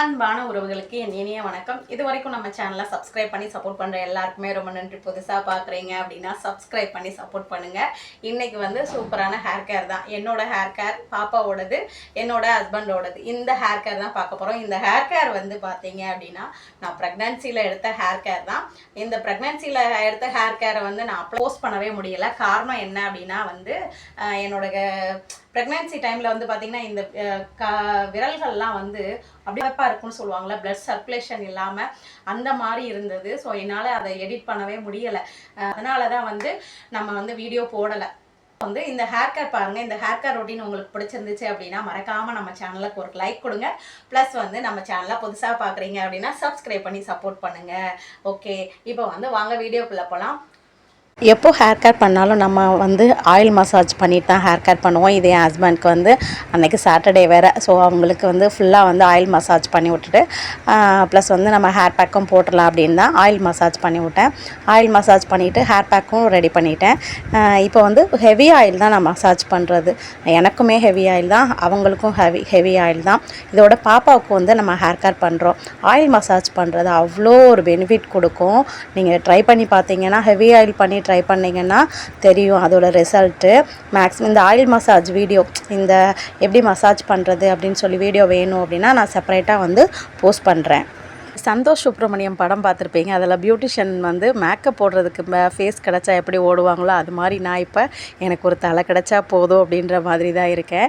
அன்பான உறவுகளுக்கு என் இனிய வணக்கம். இது வரைக்கும் நம்ம சேனலை சப்ஸ்கிரைப் பண்ணி சப்போர்ட் பண்ணுற எல்லாருக்குமே ரொம்ப நன்றி. புதுசாக பார்க்குறீங்க அப்படின்னா சப்ஸ்கிரைப் பண்ணி சப்போர்ட் பண்ணுங்கள் இன்றைக்கி வந்து சூப்பரான ஹேர் கேர் தான். என்னோட ஹேர் கேர் பாப்பாவோடது என்னோட ஹஸ்பண்டோடது இந்த ஹேர் கேர் தான் பார்க்க போகிறோம் இந்த ஹேர் கேர் வந்து பார்த்தீங்க அப்படின்னா நான் ப்ரெக்னன்சியில் எடுத்த ஹேர் கேர் தான். இந்த ப்ரெக்னன்சியில் எடுத்த ஹேர் கேரை வந்து நான் போஸ்ட் பண்ணவே முடியல. காரணம் என்ன அப்படின்னா வந்து என்னோட ப்ரெக்னன்சி டைமில் வந்து பார்த்திங்கன்னா இந்த க விரல்கள்லாம் வந்து அப்படியே இருக்கும்னு சொல்லுவாங்கள்ல ப்ளட் சர்க்குலேஷன் இல்லாமல் அந்த மாதிரி இருந்தது. ஸோ என்னால் அதை எடிட் பண்ணவே முடியலை. அதனால தான் வந்து நம்ம வந்து வீடியோ போடலை. வந்து இந்த ஹேர் கேர் பாருங்க இந்த ஹேர் கேர் ரொட்டீன் உங்களுக்கு பிடிச்சிருந்துச்சு அப்படின்னா மறக்காம நம்ம சேனலுக்கு ஒரு லைக் கொடுங்க. ப்ளஸ் வந்து நம்ம சேனலை புதுசாக பார்க்குறீங்க அப்படின்னா சப்ஸ்கிரைப் பண்ணி சப்போர்ட் பண்ணுங்க. ஓகே இப்போ வந்து வாங்க வீடியோக்குள்ளே போகலாம் எப்போ ஹேர் கட் பண்ணாலும் நம்ம வந்து ஆயில் மசாஜ் பண்ணிட்டு தான் ஹேர் கட் பண்ணுவோம். இது என் ஹஸ்பண்ட்க்கு வந்து அன்றைக்கி சாட்டர்டே வேறு. ஸோ அவங்களுக்கு வந்து ஃபுல்லாக வந்து ஆயில் மசாஜ் பண்ணி விட்டுட்டு ப்ளஸ் வந்து நம்ம ஹேர் பேக்கும் போட்டுடலாம் அப்படின்னு தான் ஆயில் மசாஜ் பண்ணி விட்டேன். ஆயில் மசாஜ் பண்ணிவிட்டு ஹேர் பேக்கும் ரெடி பண்ணிட்டேன். இப்போ வந்து ஹெவி ஆயில் தான் நான் மசாஜ் பண்ணுறது எனக்குமே ஹெவி ஆயில் தான் அவங்களுக்கும் ஹெவி ஹெவி ஆயில் தான். இதோட பாப்பாவுக்கு வந்து நம்ம ஹேர் கட் பண்ணுறோம் ஆயில் மசாஜ் பண்ணுறது அவ்வளோ ஒரு பெனிஃபிட் கொடுக்கும். நீங்கள் ட்ரை பண்ணி பார்த்தீங்கன்னா ஹெவி ஆயில் பண்ணி ட்ரை பண்ணிங்கன்னா தெரியும் அதோட ரிசல்ட்டு மேக்ஸிமம் இந்த ஆயில் மசாஜ் வீடியோ இந்த எப்படி மசாஜ் பண்ணுறது அப்படின்னு சொல்லி வீடியோ வேணும் அப்படின்னா நான் செப்பரேட்டாக வந்து போஸ்ட் பண்ணுறேன் சந்தோஷ் சுப்ரமணியம் படம் பார்த்துருப்பீங்க. அதில் பியூட்டிஷியன் வந்து மேக்கப் போடுறதுக்கு ஃபேஸ் கிடச்சா எப்படி ஓடுவாங்களோ அது மாதிரி நான் இப்போ எனக்கு ஒரு தலை கிடச்சா போதும் அப்படின்ற மாதிரி தான் இருக்கேன்.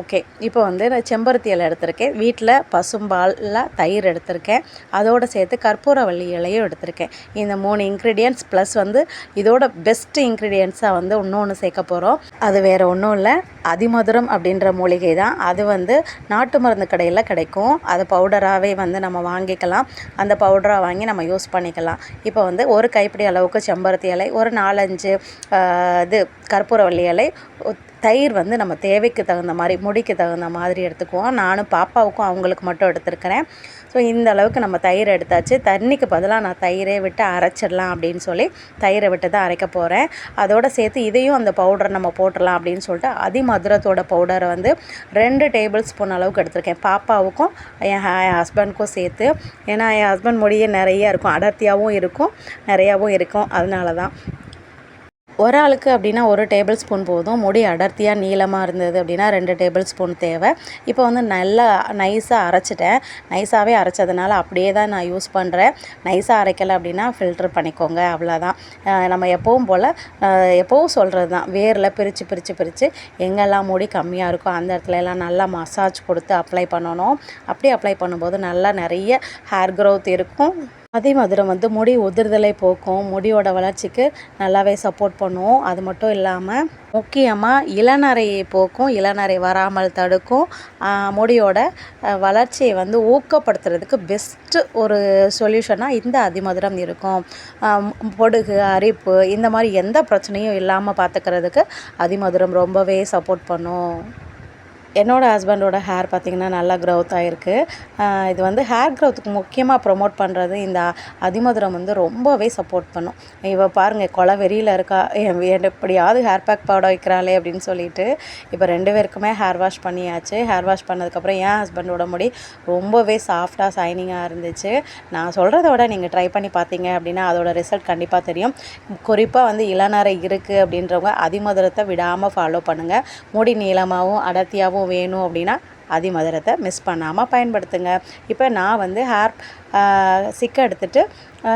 ஓகே இப்போ வந்து நான் செம்பருத்தி இலை எடுத்திருக்கேன். வீட்டில் பசும்பாலில் தயிர் எடுத்திருக்கேன். அதோடு சேர்த்து கற்பூரவள்ளி இலையும் எடுத்திருக்கேன். இந்த மூணு இன்க்ரீடியன்ட்ஸ் ப்ளஸ் வந்து இதோட பெஸ்ட் இன்க்ரீடியன்ட்ஸாக வந்து இன்னொன்று சேர்க்க போகிறோம் அது வேறு ஒன்றும் இல்லை. அதிமதுரம் அப்படின்ற மூலிகை தான். அது வந்து நாட்டு மருந்து கடையில் கிடைக்கும். அது பவுடராகவே வந்து நம்ம வாங்கிக்கலாம். அந்த பவுடரை வாங்கி நம்ம யூஸ் பண்ணிக்கலாம். இப்போ வந்து ஒரு கைப்பிடி அளவுக்கு செம்பருத்தி இலை ஒரு நாலஞ்சு இது கற்பூரவள்ளி இலை தயிர் வந்து நம்ம தேவைக்கு தகுந்த மாதிரி முடிக்கு தகுந்த மாதிரி எடுத்துக்குவோம். நானும் பாப்பாவுக்கும் அவங்களுக்கு மட்டும் எடுத்துருக்கிறேன். ஸோ இந்த அளவுக்கு நம்ம தயிர் எடுத்தாச்சு. தண்ணிக்கு பதிலாக நான் தயிரே விட்டு அரைச்சிடலாம் அப்படின்னு சொல்லி தயிரை விட்டு தான் அரைக்க போகிறேன் அதோட சேர்த்து இதையும் அந்த பவுடர் நம்ம போட்டுடலாம் அப்படின்னு சொல்லிட்டு அதிமதுரத்தோட பவுடரை வந்து ரெண்டு டேபிள் ஸ்பூன் அளவுக்கு எடுத்திருக்கேன். பாப்பாவுக்கும் என் ஹஸ்பண்ட்க்கும் சேர்த்து. ஏன்னா என் ஹஸ்பண்ட் முடியே நிறைய இருக்கும். அடர்த்தியாகவும் இருக்கும் நிறையாவும் இருக்கும். அதனால தான். ஒரு ஆளுக்கு அப்படின்னா ஒரு டேபிள் ஸ்பூன் போதும். முடி அடர்த்தியாக நீளமாக இருந்தது அப்படின்னா ரெண்டு டேபிள் ஸ்பூன் தேவை. இப்போ வந்து நல்லா நைஸாக அரைச்சிட்டேன். நைஸாகவே அரைச்சதுனால அப்படியே தான் நான் யூஸ் பண்ணுறேன் நைஸாக அரைக்கலை அப்படின்னா ஃபில்டர் பண்ணிக்கோங்க அவ்வளோதான் நம்ம எப்போவும் போல் எப்போவும் சொல்கிறது தான் வேரில் பிரித்து பிரித்து பிரித்து எங்கெல்லாம் முடி கம்மியாக இருக்கோ அந்த இடத்துல எல்லாம் நல்லா மசாஜ் கொடுத்து அப்ளை பண்ணணும். அப்படி அப்ளை பண்ணும்போது நல்லா நிறைய ஹேர் க்ரோத் இருக்கும். அதே மதுரம் வந்து முடி உதிர்தலை போக்கும் முடியோட வளர்ச்சிக்கு நல்லாவே சப்போர்ட் பண்ணும். அது மட்டும் இல்லாமல் முக்கியமாக இளநரையை போக்கும் இளநரை வராமல் தடுக்கும் முடியோட வளர்ச்சியை வந்து ஊக்கப்படுத்துறதுக்கு பெஸ்ட்டு ஒரு சொல்யூஷனாக இந்த அதிமதுரம் இருக்கும். பொடுகு அரிப்பு இந்த மாதிரி எந்த பிரச்சனையும் இல்லாமல் பார்த்துக்கிறதுக்கு அதிமதுரம் ரொம்பவே சப்போர்ட் பண்ணும். என்னோடய ஹஸ்பண்டோட ஹேர் பார்த்திங்கன்னா நல்லா க்ரௌத் ஆகிருக்கு இது வந்து ஹேர் க்ரௌத்துக்கு முக்கியமாக ப்ரொமோட் பண்ணுறது இந்த அதிமதுரம் வந்து ரொம்பவே சப்போர்ட் பண்ணும். இவள் பாருங்கள் கொலை வெறியில் இருக்கா என் எப்படியாவது ஹேர் பேக் பவுடர் வைக்கிறாளே அப்படின்னு சொல்லிட்டு இப்போ ரெண்டு பேருக்குமே ஹேர் வாஷ் பண்ணியாச்சு. ஹேர் வாஷ் பண்ணதுக்கப்புறம் என் ஹஸ்பண்டோட முடி ரொம்பவே சாஃப்டாக சைனிங்காக இருந்துச்சு. நான் சொல்கிறத விட நீங்கள் ட்ரை பண்ணி பார்த்தீங்க அப்படின்னா அதோட ரிசல்ட் கண்டிப்பாக தெரியும். குறிப்பாக வந்து இளநரை இருக்குது அப்படின்றவங்க அதிமதுரத்தை விடாமல் ஃபாலோ பண்ணுங்கள் முடி நீளமாகவும் அடர்த்தியாகவும் வேணும் அப்படின்னா அதிமதுரத்தை மிஸ் பண்ணாமல் பயன்படுத்துங்க. இப்போ நான் வந்து ஹேர் சிக்கை எடுத்துகிட்டு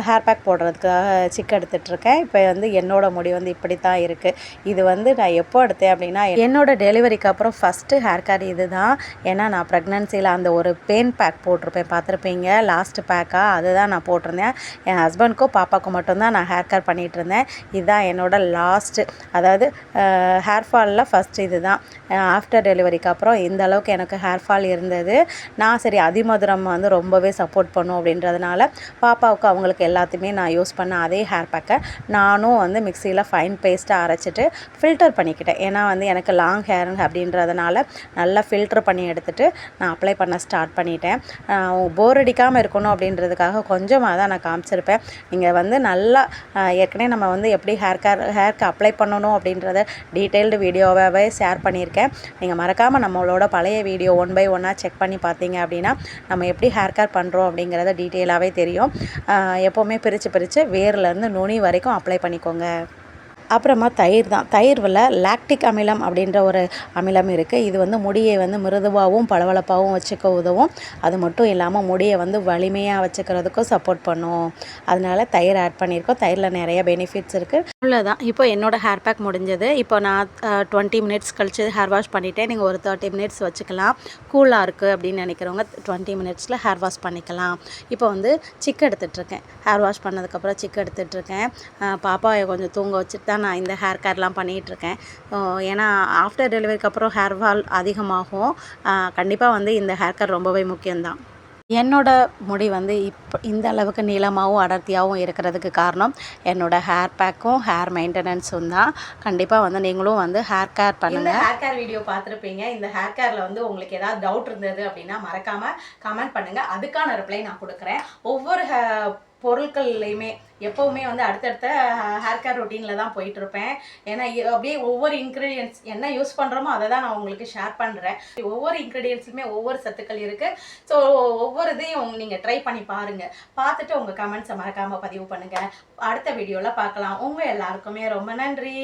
ஹேர் பேக் போடுறதுக்காக சிக் எடுத்துட்ருக்கேன் இப்போ வந்து என்னோடய முடி வந்து இப்படி தான் இருக்குது இது வந்து நான் எப்போ எடுத்தேன் அப்படின்னா என்னோட டெலிவரிக்கு அப்புறம் ஃபஸ்ட்டு ஹேர் கேர் இது தான் ஏன்னா நான் ப்ரெக்னன்சியில் அந்த ஒரு பெயின் பேக் போட்டிருப்பேன். பார்த்துருப்பீங்க? லாஸ்ட் பேக்காக அதுதான் நான் போட்டிருந்தேன். என் ஹஸ்பண்ட்க்கும் பாப்பாவுக்கும் மட்டும்தான் நான் ஹேர் கேர் பண்ணிகிட்டு இருந்தேன் இதுதான் என்னோட லாஸ்ட்டு அதாவது ஹேர் ஃபாலில் ஃபஸ்ட் இது தான் ஆஃப்டர் டெலிவரிக்கு அப்புறம் இந்த அளவுக்கு எனக்கு ஹேர் ஃபால் இருந்தது. நான் சரி அதிமதுரம் வந்து ரொம்பவே சப்போர்ட் பண்ணும் அப்படின்றதுனால பாப்பாவுக்கு அவங்களுக்கு பேக்கு எல்லாத்தையுமே நான் யூஸ் பண்ண அதே ஹேர் பேக்கை நானும் வந்து மிக்சியில் ஃபைன் பேஸ்ட்டாக அரைச்சிட்டு ஃபில்டர் பண்ணிக்கிட்டேன். ஏன்னா வந்து எனக்கு லாங் ஹேர் அப்படின்றதுனால நல்லா ஃபில்டர் பண்ணி எடுத்துகிட்டு நான் அப்ளை பண்ண ஸ்டார்ட் பண்ணிட்டேன். போர் அடிக்காமல் இருக்கணும் அப்படின்றதுக்காக கொஞ்சமாக தான் நான் காமிச்சிருப்பேன். நீங்கள் வந்து நல்லா ஏற்கனவே நம்ம வந்து எப்படி ஹேர் கேர் ஹேர்க்கு அப்ளை பண்ணணும் அப்படின்றத டீட்டெயில்டு வீடியோவாகவே ஷேர் பண்ணியிருக்கேன். நீங்கள் மறக்காமல் நம்மளோட பழைய வீடியோ ஒன் பை ஒன்னாக செக் பண்ணி பார்த்தீங்க அப்படின்னா நம்ம எப்படி ஹேர் கேர் பண்ணுறோம் அப்படிங்கிறத டீட்டெயிலாகவே தெரியும். எப்போவுமே பிரித்து பிரித்து வேர்லேருந்து நுனி வரைக்கும் அப்ளை பண்ணிக்கோங்க. அப்புறமா தயிர் தான். தயிர்வில் லாக்டிக் அமிலம் அப்படின்ற ஒரு அமிலம் இருக்குது இது வந்து முடியை வந்து மிருதுவாகவும் பளபளப்பாகவும் வச்சுக்க உதவும். அது மட்டும் இல்லாமல் முடியை வந்து வலிமையாக வச்சுக்கிறதுக்கும் சப்போர்ட் பண்ணும். அதனால தயிர் ஆட் பண்ணியிருக்கோம். தயிரில் நிறைய பெனிஃபிட்ஸ் இருக்குது அவ்வளோதான் இப்போ என்னோடய ஹேர் பேக் முடிஞ்சது. இப்போ நான் டுவெண்ட்டி மினிட்ஸ் கழிச்சு ஹேர் வாஷ் பண்ணிவிட்டேன் நீங்கள் ஒரு தேர்ட்டி மினிட்ஸ் வச்சுக்கலாம். கூலாக இருக்குது அப்படின்னு நினைக்கிறவங்க டுவெண்ட்டி மினிட்ஸில் ஹேர் வாஷ் பண்ணிக்கலாம். இப்போ வந்து சிக்கு எடுத்துகிட்ருக்கேன் ஹேர் வாஷ் பண்ணதுக்கப்புறம் சிக்கு எடுத்துகிட்ருக்கேன் பாப்பாவை கொஞ்சம் தூங்க வச்சுட்டு தான் நான் இந்த ஹேர் கேர்லாம் பண்ணிகிட்ருக்கேன். ஏன்னா ஆஃப்டர் டெலிவரிக்கு அப்புறம் ஹேர் ஃபால் அதிகமாகும். கண்டிப்பாக வந்து இந்த ஹேர் கேர் ரொம்பவே முக்கியம்தான். என்னோட முடி வந்து இப்போ இந்த அளவுக்கு நீளமாகவும் அடர்த்தியாகவும் இருக்கிறதுக்கு காரணம் என்னோட ஹேர் பேக்கும் ஹேர் மெயின்டெனன்ஸும் தான். கண்டிப்பாக வந்து நீங்களும் வந்து ஹேர் கேர் பண்ணுங்க. ஹேர் கேர் வீடியோ பார்த்துருப்பீங்க. இந்த ஹேர் கேரில் வந்து உங்களுக்கு ஏதாவது டவுட் இருந்தது அப்படின்னா மறக்காம கமெண்ட் பண்ணுங்க. அதுக்கான ரிப்ளை நான் கொடுக்குறேன். ஒவ்வொரு ஹே- பொருட்கள்லையுமே எப்போவுமே வந்து அடுத்தடுத்த ஹேர் கேர் ரொட்டீனில் தான் போயிட்டு இருப்பேன் ஏன்னா அப்படியே ஒவ்வொரு இன்க்ரீடியன்ஸ் என்ன யூஸ் பண்ணுறோமோ அதை தான் நான் உங்களுக்கு ஷேர் பண்ணுறேன் ஒவ்வொரு இன்க்ரீடியன்ஸுமே ஒவ்வொரு சத்துக்கள் இருக்குது ஸோ ஒவ்வொரு இதையும் நீங்கள் ட்ரை பண்ணி பாருங்கள் பார்த்துட்டு உங்கள் கமெண்ட்ஸை மறக்காமல் பதிவு பண்ணுங்கள் அடுத்த வீடியோவில் பார்க்கலாம். உங்கள் எல்லாருக்குமே ரொம்ப நன்றி.